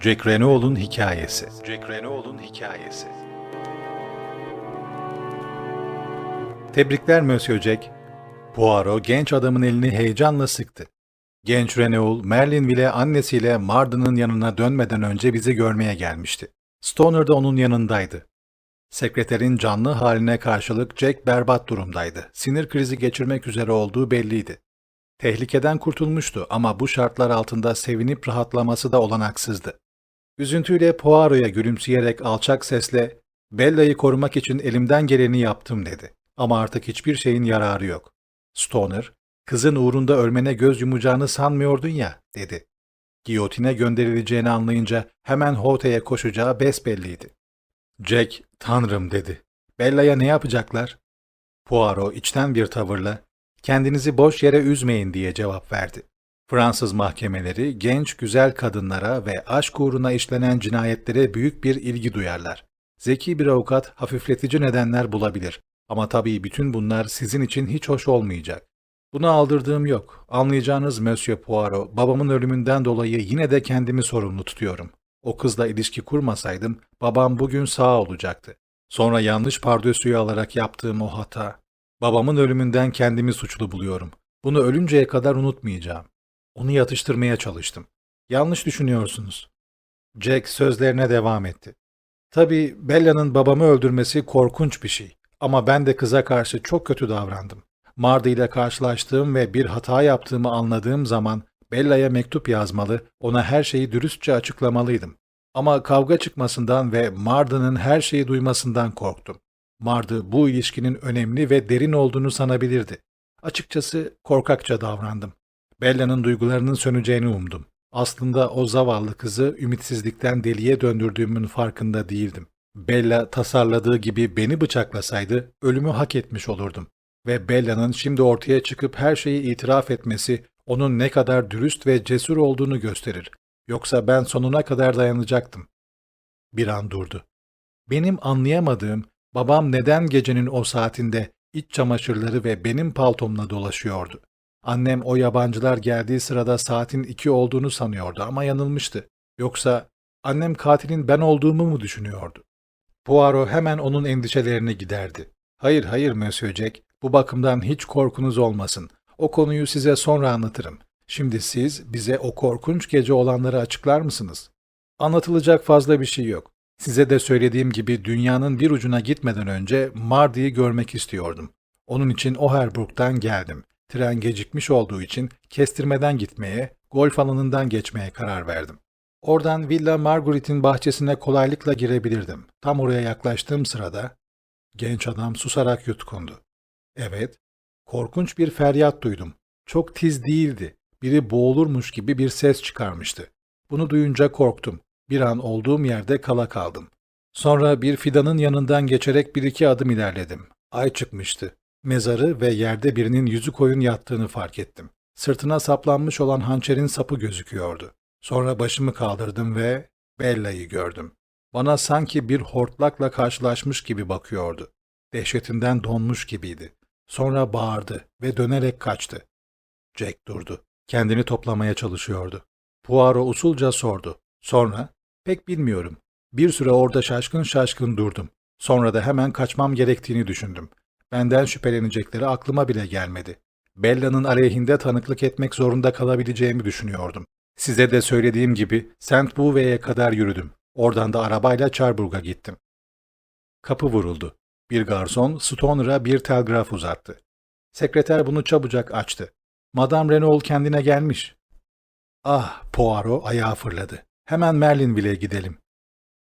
Jack Renault'un hikayesi. Jack Renault'un hikayesi. Tebrikler Monsieur Jack. Poirot genç adamın elini heyecanla sıktı. Genç Renault, Merlinville annesiyle Marden'ın yanına dönmeden önce bizi görmeye gelmişti. Stoner da onun yanındaydı. Sekreterin canlı haline karşılık Jack berbat durumdaydı. Sinir krizi geçirmek üzere olduğu belliydi. Tehlikeden kurtulmuştu ama bu şartlar altında sevinip rahatlaması da olanaksızdı. Üzüntüyle Poirot'a gülümseyerek alçak sesle ''Bella'yı korumak için elimden geleni yaptım.'' dedi. Ama artık hiçbir şeyin yararı yok. Stoner, ''Kızın uğrunda ölmene göz yumacağını sanmıyordun ya.'' dedi. Giyotine gönderileceğini anlayınca hemen Hote'ye koşacağı besbelliydi. Jack, ''Tanrım.'' dedi. ''Bella'ya ne yapacaklar?'' Poirot içten bir tavırla ''Kendinizi boş yere üzmeyin.'' diye cevap verdi. Fransız mahkemeleri genç güzel kadınlara ve aşk uğruna işlenen cinayetlere büyük bir ilgi duyarlar. Zeki bir avukat hafifletici nedenler bulabilir. Ama tabii bütün bunlar sizin için hiç hoş olmayacak. Buna aldırdığım yok. Anlayacağınız Monsieur Poirot, babamın ölümünden dolayı yine de kendimi sorumlu tutuyorum. O kızla ilişki kurmasaydım babam bugün sağ olacaktı. Sonra yanlış pardösüyü alarak yaptığım o hata. Babamın ölümünden kendimi suçlu buluyorum. Bunu ölünceye kadar unutmayacağım. Onu yatıştırmaya çalıştım. Yanlış düşünüyorsunuz. Jack sözlerine devam etti. Tabii Bella'nın babamı öldürmesi korkunç bir şey. Ama ben de kıza karşı çok kötü davrandım. Mardy ile karşılaştığım ve bir hata yaptığımı anladığım zaman Bella'ya mektup yazmalı, ona her şeyi dürüstçe açıklamalıydım. Ama kavga çıkmasından ve Mardy'nin her şeyi duymasından korktum. Mardy bu ilişkinin önemli ve derin olduğunu sanabilirdi. Açıkçası korkakça davrandım. Bella'nın duygularının söneceğini umdum. Aslında o zavallı kızı ümitsizlikten deliye döndürdüğümün farkında değildim. Bella tasarladığı gibi beni bıçaklasaydı ölümü hak etmiş olurdum. Ve Bella'nın şimdi ortaya çıkıp her şeyi itiraf etmesi onun ne kadar dürüst ve cesur olduğunu gösterir. Yoksa ben sonuna kadar dayanacaktım. Bir an durdu. Benim anlayamadığım babam neden gecenin o saatinde iç çamaşırları ve benim paltomla dolaşıyordu. Annem o yabancılar geldiği sırada saatin iki olduğunu sanıyordu ama yanılmıştı. Yoksa annem katilin ben olduğumu mu düşünüyordu? Poirot hemen onun endişelerini giderdi. Hayır hayır Monsieur Jack, bu bakımdan hiç korkunuz olmasın. O konuyu size sonra anlatırım. Şimdi siz bize o korkunç gece olanları açıklar mısınız? Anlatılacak fazla bir şey yok. Size de söylediğim gibi dünyanın bir ucuna gitmeden önce Mardy'yi görmek istiyordum. Onun için Oherburg'dan geldim. Tren gecikmiş olduğu için kestirmeden gitmeye, golf alanından geçmeye karar verdim. Oradan Villa Marguerite'in bahçesine kolaylıkla girebilirdim. Tam oraya yaklaştığım sırada genç adam susarak yutkundu. Evet, korkunç bir feryat duydum. Çok tiz değildi. Biri boğulurmuş gibi bir ses çıkarmıştı. Bunu duyunca korktum. Bir an olduğum yerde kala kaldım. Sonra bir fidanın yanından geçerek bir iki adım ilerledim. Ay çıkmıştı. Mezarı ve yerde birinin yüzü koyun yattığını fark ettim. Sırtına saplanmış olan hançerin sapı gözüküyordu. Sonra başımı kaldırdım ve Bella'yı gördüm. Bana sanki bir hortlakla karşılaşmış gibi bakıyordu. Dehşetinden donmuş gibiydi. Sonra bağırdı ve dönerek kaçtı. Jack durdu. Kendini toplamaya çalışıyordu. Poirot usulca sordu. Sonra, pek bilmiyorum. Bir süre orada şaşkın şaşkın durdum. Sonra da hemen kaçmam gerektiğini düşündüm. Benden şüphelenecekleri aklıma bile gelmedi. Bella'nın aleyhinde tanıklık etmek zorunda kalabileceğimi düşünüyordum. Size de söylediğim gibi St. Beuve'ye kadar yürüdüm. Oradan da arabayla Charburg'a gittim. Kapı vuruldu. Bir garson Stoner'a bir telgraf uzattı. Sekreter bunu çabucak açtı. Madame Renault kendine gelmiş. Ah, Poirot ayağa fırladı. Hemen Merlinville'e gidelim.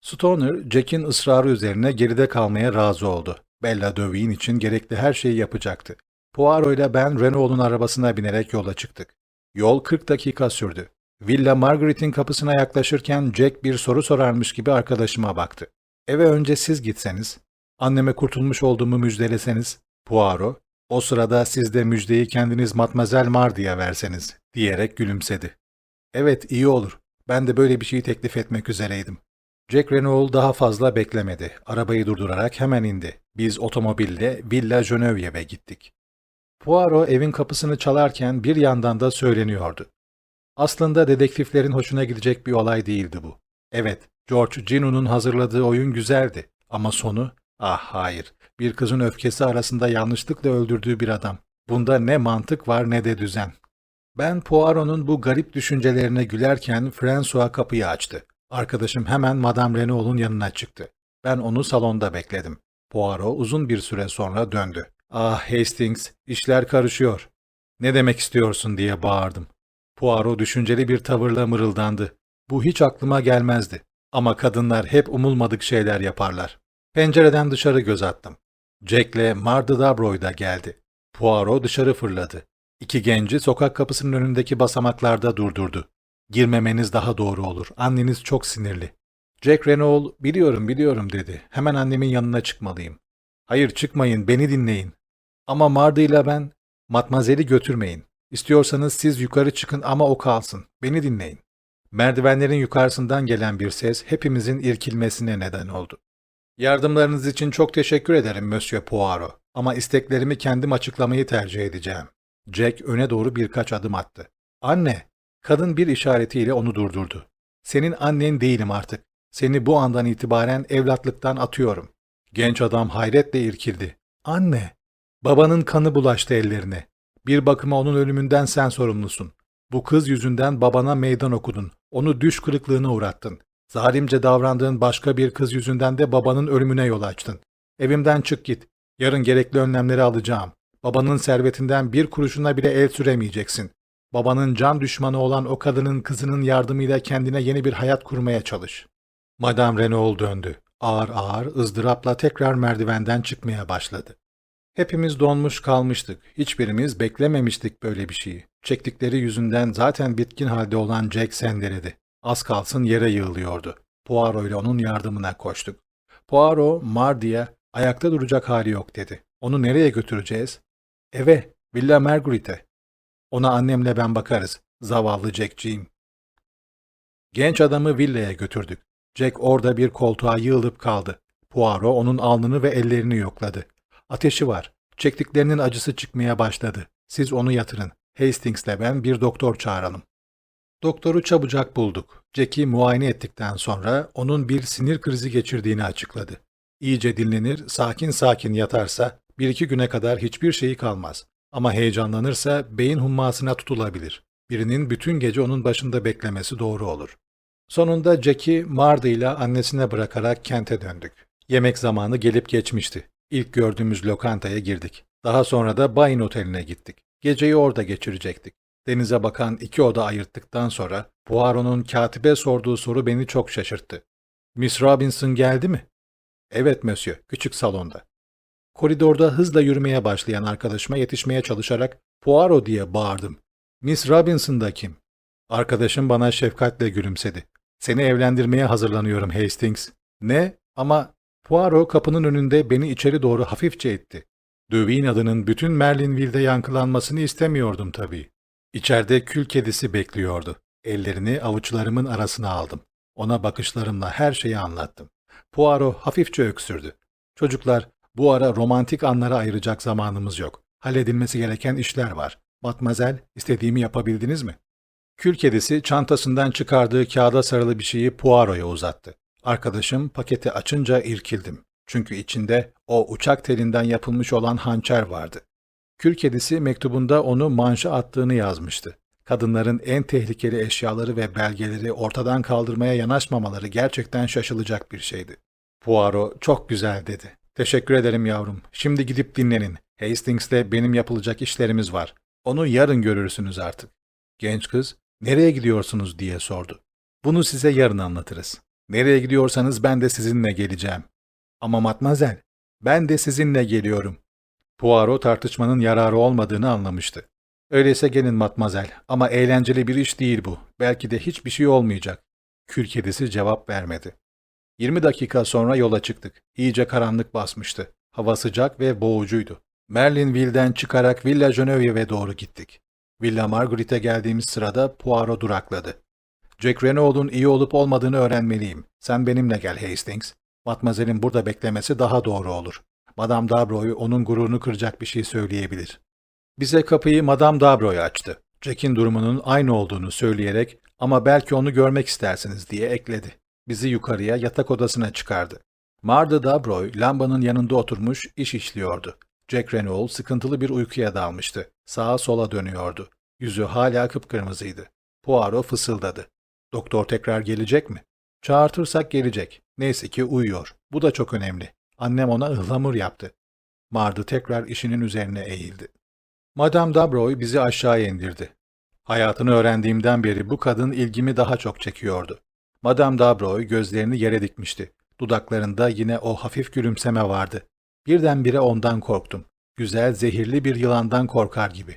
Stoner, Jack'in ısrarı üzerine geride kalmaya razı oldu. Bella Dövey'in için gerekli her şeyi yapacaktı. Poirot ile ben Renault'un arabasına binerek yola çıktık. Yol 40 dakika sürdü. Villa Margaret'in kapısına yaklaşırken Jack bir soru sorarmış gibi arkadaşıma baktı. Eve önce siz gitseniz, anneme kurtulmuş olduğumu müjdeleseniz, Poirot, o sırada siz de müjdeyi kendiniz Matmazel Mardy'ye verseniz, diyerek gülümsedi. Evet, iyi olur. Ben de böyle bir şeyi teklif etmek üzereydim. Jack Renault daha fazla beklemedi. Arabayı durdurarak hemen indi. Biz otomobille Villa Genevieve'e gittik. Poirot evin kapısını çalarken bir yandan da söyleniyordu. Aslında dedektiflerin hoşuna gidecek bir olay değildi bu. Evet, George Gino'nun hazırladığı oyun güzeldi. Ama sonu? Ah hayır. Bir kızın öfkesi arasında yanlışlıkla öldürdüğü bir adam. Bunda ne mantık var ne de düzen. Ben Poirot'un bu garip düşüncelerine gülerken François kapıyı açtı. Arkadaşım hemen Madame Renault'un yanına çıktı. Ben onu salonda bekledim. Poirot uzun bir süre sonra döndü. Ah Hastings, işler karışıyor. Ne demek istiyorsun diye bağırdım. Poirot düşünceli bir tavırla mırıldandı. Bu hiç aklıma gelmezdi. Ama kadınlar hep umulmadık şeyler yaparlar. Pencereden dışarı göz attım. Jack'le Mardı Dabroy da geldi. Poirot dışarı fırladı. İki genci sokak kapısının önündeki basamaklarda durdurdu. Girmemeniz daha doğru olur. Anneniz çok sinirli. Jack Renault, biliyorum biliyorum dedi. Hemen annemin yanına çıkmalıyım. Hayır çıkmayın, beni dinleyin. Ama Mardı ile ben, Matmazel'i götürmeyin. İstiyorsanız siz yukarı çıkın ama o kalsın. Beni dinleyin. Merdivenlerin yukarısından gelen bir ses hepimizin irkilmesine neden oldu. Yardımlarınız için çok teşekkür ederim Monsieur Poirot ama isteklerimi kendim açıklamayı tercih edeceğim. Jack öne doğru birkaç adım attı. Anne! Kadın bir işaretiyle onu durdurdu. Senin annen değilim artık. Seni bu andan itibaren evlatlıktan atıyorum. Genç adam hayretle irkildi. Anne! Babanın kanı bulaştı ellerine. Bir bakıma onun ölümünden sen sorumlusun. Bu kız yüzünden babana meydan okudun. Onu düş kırıklığına uğrattın. Zalimce davrandığın başka bir kız yüzünden de babanın ölümüne yol açtın. Evimden çık git. Yarın gerekli önlemleri alacağım. Babanın servetinden bir kuruşuna bile el süremeyeceksin. Babanın can düşmanı olan o kadının kızının yardımıyla kendine yeni bir hayat kurmaya çalış. Madame Renault döndü. Ağır ağır ızdırapla tekrar merdivenden çıkmaya başladı. Hepimiz donmuş kalmıştık. Hiçbirimiz beklememiştik böyle bir şeyi. Çektikleri yüzünden zaten bitkin halde olan Jack sendeledi. Az kalsın yere yığılıyordu. Poirot ile onun yardımına koştuk. Poirot, Mardy'ye ayakta duracak hali yok dedi. Onu nereye götüreceğiz? Eve, Villa Marguerite. Ona annemle ben bakarız. Zavallı Jack'ciğim. Genç adamı villaya götürdük. Jack orada bir koltuğa yığılıp kaldı. Poirot onun alnını ve ellerini yokladı. Ateşi var. Çektiklerinin acısı çıkmaya başladı. Siz onu yatırın. Hastings'le ben bir doktor çağıralım. Doktoru çabucak bulduk. Jack'i muayene ettikten sonra onun bir sinir krizi geçirdiğini açıkladı. İyice dinlenir, sakin sakin yatarsa bir iki güne kadar hiçbir şeyi kalmaz. Ama heyecanlanırsa beyin hummasına tutulabilir. Birinin bütün gece onun başında beklemesi doğru olur. Sonunda Jack'i Mardı ile annesine bırakarak kente döndük. Yemek zamanı gelip geçmişti. İlk gördüğümüz lokantaya girdik. Daha sonra da Bayin Oteli'ne gittik. Geceyi orada geçirecektik. Denize bakan iki oda ayırttıktan sonra Poirot'un katibe sorduğu soru beni çok şaşırttı. Miss Robinson geldi mi? Evet monsieur, küçük salonda. Koridorda hızla yürümeye başlayan arkadaşıma yetişmeye çalışarak Poirot diye bağırdım. Miss Robinson da kim? Arkadaşım bana şefkatle gülümsedi. Seni evlendirmeye hazırlanıyorum Hastings. Ne? Ama Poirot kapının önünde beni içeri doğru hafifçe itti. Dövey'in adının bütün Merlinville'de yankılanmasını istemiyordum tabii. İçeride kül kedisi bekliyordu. Ellerini avuçlarımın arasına aldım. Ona bakışlarımla her şeyi anlattım. Poirot hafifçe öksürdü. Çocuklar, bu ara romantik anlara ayıracak zamanımız yok. Halledilmesi gereken işler var. Matmazel, istediğimi yapabildiniz mi? Kül kedisi çantasından çıkardığı kağıda sarılı bir şeyi Poirot'a uzattı. Arkadaşım paketi açınca irkildim. Çünkü içinde o uçak telinden yapılmış olan hançer vardı. Kül kedisi mektubunda onu manşa attığını yazmıştı. Kadınların en tehlikeli eşyaları ve belgeleri ortadan kaldırmaya yanaşmamaları gerçekten şaşılacak bir şeydi. Poirot çok güzel dedi. Teşekkür ederim yavrum. Şimdi gidip dinlenin. Hastings'le benim yapılacak işlerimiz var. Onu yarın görürsünüz artık. Genç kız, nereye gidiyorsunuz diye sordu. Bunu size yarın anlatırız. Nereye gidiyorsanız ben de sizinle geleceğim. Ama matmazel, ben de sizinle geliyorum. Poirot tartışmanın yararı olmadığını anlamıştı. Öyleyse gelin matmazel ama eğlenceli bir iş değil bu. Belki de hiçbir şey olmayacak. Kül cevap vermedi. 20 dakika sonra yola çıktık. İyice karanlık basmıştı. Hava sıcak ve boğucuydu. Merlinville'den çıkarak Villa Genevieve'e doğru gittik. Villa Marguerite'e geldiğimiz sırada Poirot durakladı. Jack Renault'un iyi olup olmadığını öğrenmeliyim. Sen benimle gel Hastings. Matmazel'in burada beklemesi daha doğru olur. Madame Dabroy onun gururunu kıracak bir şey söyleyebilir. Bize kapıyı Madame Dabroy açtı. Jack'in durumunun aynı olduğunu söyleyerek ama belki onu görmek istersiniz diye ekledi. Bizi yukarıya yatak odasına çıkardı. Mardı Dabroy lambanın yanında oturmuş iş işliyordu. Jack Renault sıkıntılı bir uykuya dalmıştı. Sağa sola dönüyordu. Yüzü hala kıpkırmızıydı. Poirot fısıldadı. Doktor tekrar gelecek mi? Çağırtırsak gelecek. Neyse ki uyuyor. Bu da çok önemli. Annem ona ıhlamur yaptı. Mardı tekrar işinin üzerine eğildi. Madame Dabroy bizi aşağıya indirdi. Hayatını öğrendiğimden beri bu kadın ilgimi daha çok çekiyordu. Madame Dabroy gözlerini yere dikmişti. Dudaklarında yine o hafif gülümseme vardı. Birdenbire ondan korktum. Güzel, zehirli bir yılandan korkar gibi.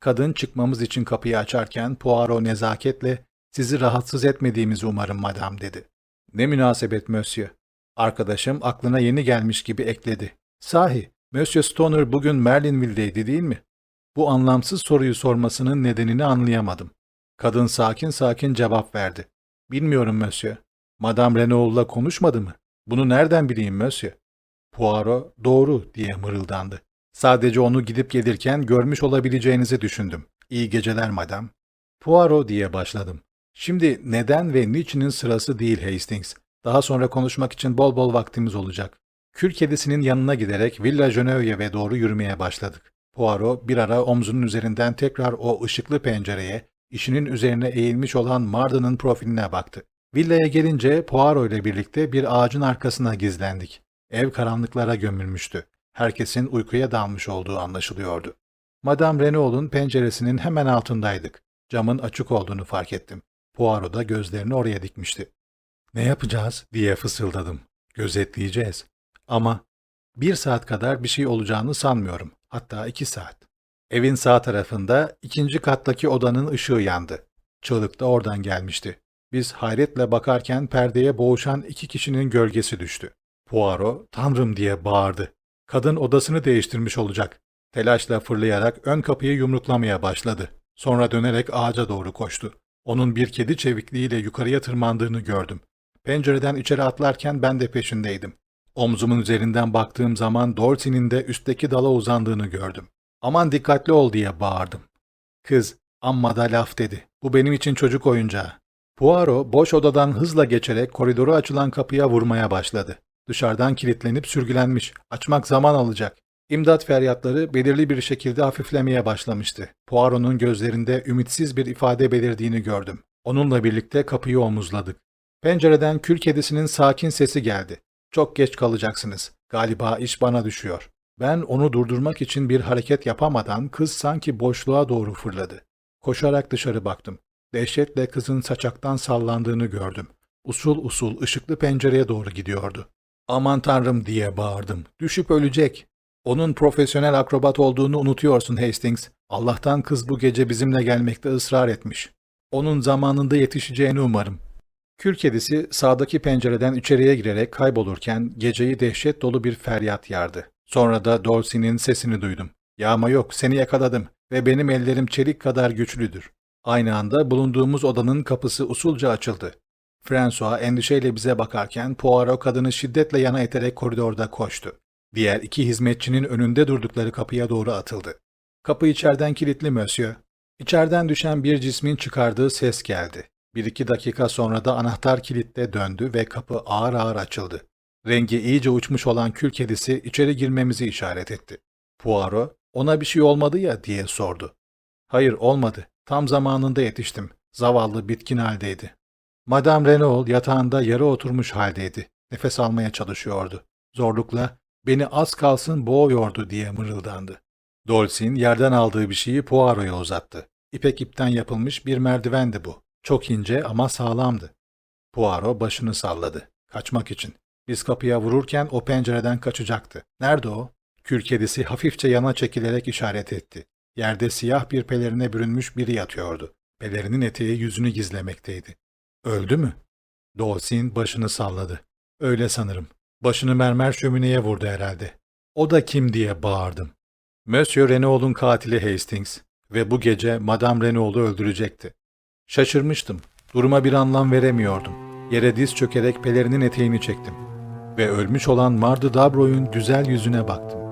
Kadın çıkmamız için kapıyı açarken Poirot nezaketle sizi rahatsız etmediğimizi umarım madam dedi. Ne münasebet monsieur. Arkadaşım aklına yeni gelmiş gibi ekledi. Sahi, Monsieur Stoner bugün Merlinville'deydi değil mi? Bu anlamsız soruyu sormasının nedenini anlayamadım. Kadın sakin sakin cevap verdi. Bilmiyorum monsieur. Madame Renault'la konuşmadı mı? Bunu nereden bileyim monsieur? Poirot doğru diye mırıldandı. Sadece onu gidip gelirken görmüş olabileceğinizi düşündüm. İyi geceler madam. Poirot diye başladım. Şimdi neden ve niçinin sırası değil Hastings. Daha sonra konuşmak için bol bol vaktimiz olacak. Kül kedisinin yanına giderek Villa Genevieve'e doğru yürümeye başladık. Poirot bir ara omzunun üzerinden tekrar o ışıklı pencereye, işinin üzerine eğilmiş olan Marden'ın profiline baktı. Villaya gelince Poirot ile birlikte bir ağacın arkasına gizlendik. Ev karanlıklara gömülmüştü. Herkesin uykuya dalmış olduğu anlaşılıyordu. Madame Renault'un penceresinin hemen altındaydık. Camın açık olduğunu fark ettim. Poirot da gözlerini oraya dikmişti. Ne yapacağız diye fısıldadım. Gözetleyeceğiz. Ama bir saat kadar bir şey olacağını sanmıyorum. Hatta iki saat. Evin sağ tarafında ikinci kattaki odanın ışığı yandı. Çığlık da oradan gelmişti. Biz hayretle bakarken perdeye boğuşan iki kişinin gölgesi düştü. Poirot, tanrım diye bağırdı. Kadın odasını değiştirmiş olacak. Telaşla fırlayarak ön kapıyı yumruklamaya başladı. Sonra dönerek ağaca doğru koştu. Onun bir kedi çevikliğiyle yukarıya tırmandığını gördüm. Pencereden içeri atlarken ben de peşindeydim. Omzumun üzerinden baktığım zaman Dorsey'nin de üstteki dala uzandığını gördüm. Aman dikkatli ol diye bağırdım. Kız, amma da laf dedi. Bu benim için çocuk oyuncağı. Poirot boş odadan hızla geçerek koridoru açılan kapıya vurmaya başladı. Dışarıdan kilitlenip sürgülenmiş. Açmak zaman alacak. İmdat feryatları belirli bir şekilde hafiflemeye başlamıştı. Poirot'un gözlerinde ümitsiz bir ifade belirdiğini gördüm. Onunla birlikte kapıyı omuzladık. Pencereden kül kedisinin sakin sesi geldi. Çok geç kalacaksınız. Galiba iş bana düşüyor. Ben onu durdurmak için bir hareket yapamadan kız sanki boşluğa doğru fırladı. Koşarak dışarı baktım. Dehşetle kızın saçaktan sallandığını gördüm. Usul usul ışıklı pencereye doğru gidiyordu. Aman tanrım diye bağırdım. Düşüp ölecek. Onun profesyonel akrobat olduğunu unutuyorsun Hastings. Allah'tan kız bu gece bizimle gelmekte ısrar etmiş. Onun zamanında yetişeceğini umarım. Kül kedisi sağdaki pencereden içeriye girerek kaybolurken geceyi dehşet dolu bir feryat yardı. Sonra da Dorsey'nin sesini duydum. Yağma yok, seni yakaladım ve benim ellerim çelik kadar güçlüdür. Aynı anda bulunduğumuz odanın kapısı usulca açıldı. François endişeyle bize bakarken Poirot kadını şiddetle yana iterek koridorda koştu. Diğer iki hizmetçinin önünde durdukları kapıya doğru atıldı. Kapı içeriden kilitli monsieur. İçeriden düşen bir cismin çıkardığı ses geldi. Bir iki dakika sonra da anahtar kilitte döndü ve kapı ağır ağır açıldı. Rengi iyice uçmuş olan kül kedisi içeri girmemizi işaret etti. Poirot, ona bir şey olmadı ya diye sordu. Hayır olmadı. Tam zamanında yetiştim. Zavallı bitkin haldeydi. Madame Renault yatağında yarı oturmuş haldeydi. Nefes almaya çalışıyordu. Zorlukla beni az kalsın boğuyordu diye mırıldandı. Dolsin yerden aldığı bir şeyi Poirot'a uzattı. İpek ipten yapılmış bir merdivendi bu. Çok ince ama sağlamdı. Poirot başını salladı. Kaçmak için. Biz kapıya vururken o pencereden kaçacaktı. Nerede o? Kül kedisi hafifçe yana çekilerek işaret etti. Yerde siyah bir pelerine bürünmüş biri yatıyordu. Pelerinin eteği yüzünü gizlemekteydi. Öldü mü? Dolsin başını salladı. Öyle sanırım. Başını mermer şömineye vurdu herhalde. O da kim diye bağırdım. Monsieur Renault'un katili Hastings ve bu gece Madame Renault'u öldürecekti. Şaşırmıştım. Duruma bir anlam veremiyordum. Yere diz çökerek pelerinin eteğini çektim. Ve ölmüş olan Mardı Dabro'yun güzel yüzüne baktım.